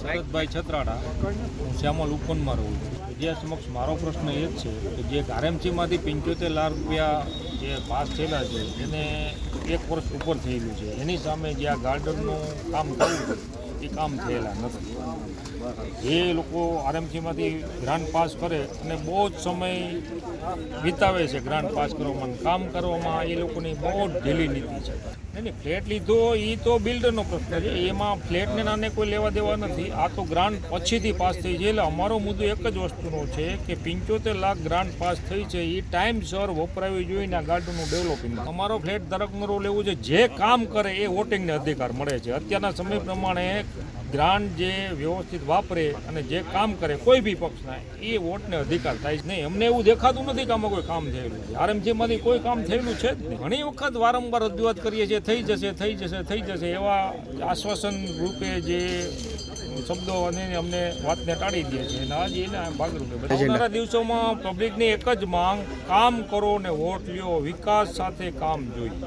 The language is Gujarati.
શરદભાઈ છત્રાડા. હું શ્યામલ ઉપવનમાં રહું છું. મીડિયા સમક્ષ મારો પ્રશ્ન એ જ છે કે જે આરએમસીમાંથી પંચોતેર લાખ રૂપિયા જે પાસ થયેલા છે, એને એક વર્ષ ઉપર થયેલું છે. એની સામે જે આ ગાર્ડનનું કામ છે એ કામ થયેલા નથી. જે લોકો આરએમસીમાંથી ગ્રાન્ટ પાસ કરે અને બહુ જ સમય વિતાવે છે ગ્રાન્ટ પાસ કરવામાં કામ કરવામાં, એ લોકોની બહુ જ ઢીલી નીતિ છે. નહીં ફ્લેટ લીધો એ તો બિલ્ડરનો પ્રશ્ન છે. એમાં ફ્લેટને નાને કોઈ લેવા દેવા નથી. આ તો ગ્રાન્ટ પછીથી પાસ થઈ છે. એટલે અમારો મુદ્દો એક જ વસ્તુનો છે કે પંચોતેર લાખ ગ્રાન્ટ પાસ થઈ છે. એ ટાઈમસર વપરાવી જોઈને આ ગાર્ડનનું ડેવલપિંગ અમારો ફ્લેટ ધારકનો લેવું છે. જે કામ કરે એ વોટિંગને અધિકાર મળે છે. અત્યારના સમય પ્રમાણે ગ્રાન્ટ જે વ્યવસ્થિત વાપરે અને જે કામ કરે કોઈ બી પક્ષના એ વોટને અધિકાર થાય છે નહીં. અમને એવું દેખાતું નથી કે આમાં કોઈ કામ થયેલું છે. આરએમસીમાંથી કોઈ કામ થયેલું છે જ નહીં. ઘણી વખત વારંવાર રજૂઆત કરીએ છીએ થઈ જશે થઈ જશે થઈ જશે એવા આશ્વાસન રૂપે જે શબ્દો અને અમને વાતને ટાળી દે છે. અને આજે એના ભાગરૂપે આવનારા દિવસોમાં પબ્લિકની એક જ માંગ કામ કરો ને વોટ લ્યો વિકાસ સાથે કામ જોઈએ.